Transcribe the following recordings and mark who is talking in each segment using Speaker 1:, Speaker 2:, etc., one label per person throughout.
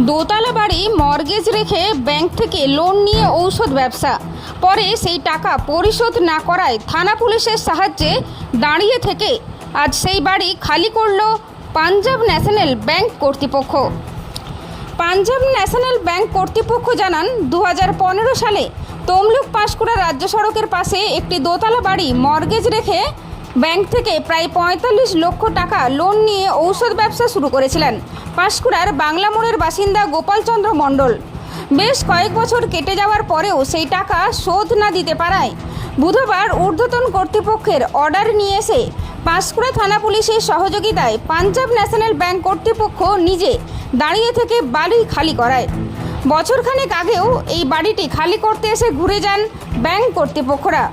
Speaker 1: দোতলা বাড়ি মর্গেজ রেখে ব্যাংক থেকে লোন নিয়ে ঔষধ ব্যবসা। পরে সেই টাকা পরিশোধ না করায় থানা পুলিশের সাহায্যে দাঁড়িয়ে থেকে আজ সেই বাড়ি খালি করল পাঞ্জাব ন্যাশনাল ব্যাংক কর্তৃপক্ষ। পাঞ্জাব ন্যাশনাল ব্যাংক কর্তৃপক্ষ জানান দু হাজার পনেরো সালে তমলুক পাঁশকুড়া রাজ্য সড়কের পাশে একটি দোতলা বাড়ি মর্গেজ রেখে ব্যাংক থেকে প্রায় পঁয়তাল্লিশ লক্ষ টাকা লোন নিয়ে ঔষধ ব্যবসা শুরু করেছিলেন পাঁশকুড়ার বাংলা মোড়ের বাসিন্দা গোপালচন্দ্র মণ্ডল। বেশ কয়েক বছর কেটে যাওয়ার পরেও সেই টাকা শোধ না দিতে পারায়। বুধবার ঊর্ধ্বতন কর্তৃপক্ষের অর্ডার নিয়ে এসে পাঁশকুড়া থানা পুলিশের সহযোগিতায় পাঞ্জাব ন্যাশনাল ব্যাংক কর্তৃপক্ষ নিজে দাঁড়িয়ে থেকে বাড়ি খালি করায়। বছরখানেক আগেও এই বাড়িটি খালি করতে এসে ঘুরে যান ব্যাংক কর্তৃপক্ষরা।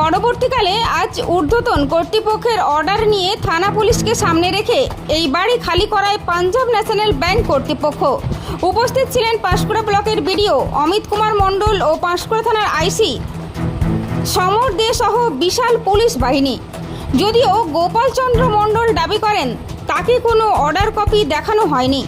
Speaker 1: পরবর্তীকালে আজ ঊর্ধ্বতন কর্তৃপক্ষের অর্ডার নিয়ে থানা পুলিশকে সামনে রেখে এই বাড়ি খালি করায় পাঞ্জাব ন্যাশনাল ব্যাংক কর্তৃপক্ষ। উপস্থিত ছিলেন পাঁশকুড়া ব্লকের বিডিও অমিত কুমার মণ্ডল ও পাঁশকুড়া থানার আইসি সমর দে সহ বিশাল পুলিশ বাহিনী। যদিও গোপালচন্দ্র মণ্ডল দাবি করেন, তাকে কোনো অর্ডার কপি দেখানো হয়নি।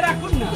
Speaker 2: রাখুন না।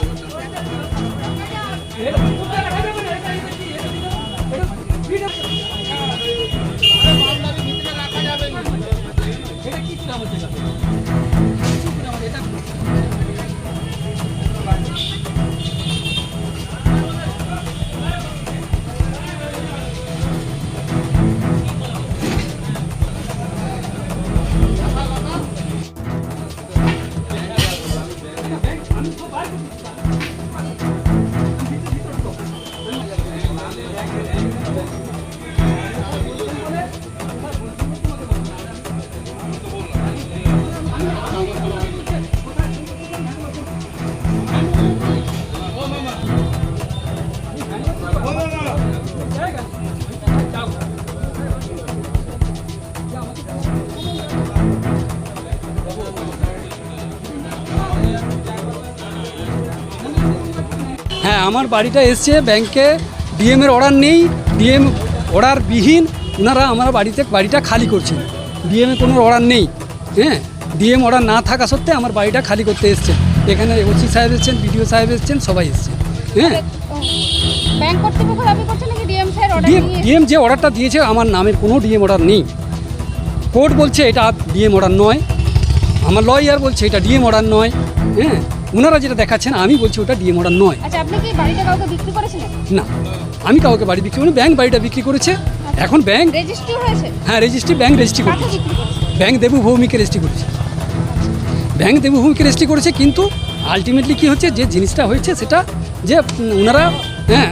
Speaker 3: হ্যাঁ আমার বাড়িটা এসছে ব্যাংকে ডিএমের অর্ডার নেই, ডিএম অর্ডার বিহীন ওনারা আমার বাড়িতে বাড়িটা খালি করছেন। ডিএমে কোনো অর্ডার নেই হ্যাঁ? ডিএম অর্ডার না থাকা সত্ত্বে আমার বাড়িটা খালি করতে এসছেন এখানে ওসি সাহেব এসছেন বিডিও সাহেব এসছেন সবাই এসছেন হ্যাঁ?
Speaker 1: ব্যাংক কর্তৃপক্ষ দাবি করছে নাকি ডিএম স্যার
Speaker 3: ডিএম ডিএম যে অর্ডারটা দিয়েছে আমার নামের কোনো ডিএম অর্ডার নেই। কোর্ট বলছে এটা ডিএম অর্ডার নয়। আমার লয়ার বলছে এটা ডিএম অর্ডার নয়। হ্যাঁ? ওনারা যেটা দেখাচ্ছেন আমি বলছি ওটা ডিএম অর্ডার নয়।
Speaker 1: আচ্ছা আপনি কি বাড়িটা কাউকে বিক্রি করেছিলেন?
Speaker 3: না আমি কাউকে বাড়ি বিক্রি করি ব্যাংক বাড়িটা বিক্রি করেছে। এখন ব্যাংক
Speaker 1: রেজিস্ট্রি হয়েছে?
Speaker 3: হ্যাঁ রেজিস্ট্রি ব্যাংক রেজিস্ট্রি করেছে। ব্যাংক দেবু ভৌমিকে রেজিস্ট্রি করেছে। ব্যাংক দেবু ভৌমিকে রেজিস্ট্রি করেছে, কিন্তু আলটিমেটলি কি হচ্ছে, যে জিনিসটা হয়েছে সেটা যে ওনারা হ্যাঁ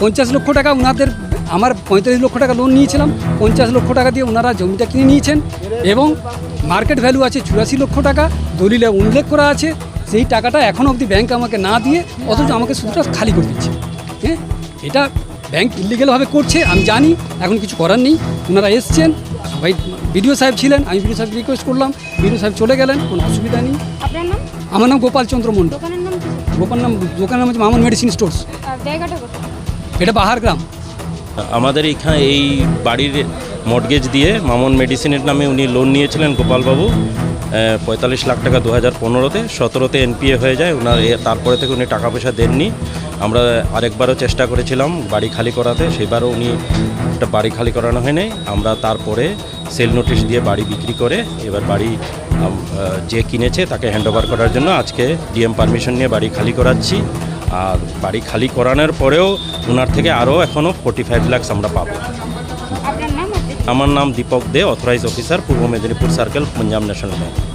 Speaker 3: পঞ্চাশ লক্ষ টাকা ওনাদের আমার পঁয়তাল্লিশ লক্ষ টাকা লোন নিয়েছিলাম, পঞ্চাশ লক্ষ টাকা দিয়ে ওনারা জমিটা কিনে নিয়েছেন এবং মার্কেট ভ্যালু আছে চুরাশি লক্ষ টাকা, দলিলে উল্লেখ করা আছে, সেই টাকাটা এখনও অবধি ব্যাংক আমাকে না দিয়ে, অথচ আমাকে শুধুটা খালি করে দিচ্ছে হ্যাঁ এটা ব্যাংক ইলিগেলভাবে করছে, আমি জানি, এখন কিছু করার নেই ওনারা এসছেন সবাই বিডিও সাহেব ছিলেন আমি বিডিও সাহেব রিকোয়েস্ট করলাম বিডিও সাহেব চলে গেলেন কোনো অসুবিধা নেই।
Speaker 1: আপনার নাম?
Speaker 3: আমার নাম গোপাল চন্দ্র মণ্ডল
Speaker 1: দোকানের নাম কি?
Speaker 3: গোপাল নাম দোকানের নাম হচ্ছে মামন মেডিসিন স্টোর্স।
Speaker 1: আর জায়গাটা কোথায়?
Speaker 3: এটা বাহার গ্রাম।
Speaker 4: আমাদের এখানে এই বাড়ির মর্গেজ দিয়ে মামন মেডিসিনের নামে উনি লোন নিয়েছিলেন গোপালবাবু পঁয়তাল্লিশ লাখ টাকা দু হাজার পনেরোতে। সতেরোতে এনপিএ হয়ে যায় ওনার এ- তারপরে থেকে উনি টাকা পয়সা দেননি। আমরা আরেকবারও চেষ্টা করেছিলাম বাড়ি খালি করাতে সেবারও উনি ওটা বাড়ি খালি করানো হয়নি। আমরা তারপরে সেল নোটিশ দিয়ে বাড়ি বিক্রি করে এবার বাড়ি যে কিনেছে তাকে হ্যান্ড ওভার করার জন্য আজকে ডিএম পারমিশন নিয়ে বাড়ি খালি করাচ্ছি। আর বাড়ি খালি করানোর পরেও ওনার থেকে আরও এখনও ফোর্টি ফাইভ ল্যাক্স আমরা পাবো। আমার নাম Dipak the authorize officer Purba Medinipur circle Punjab national bank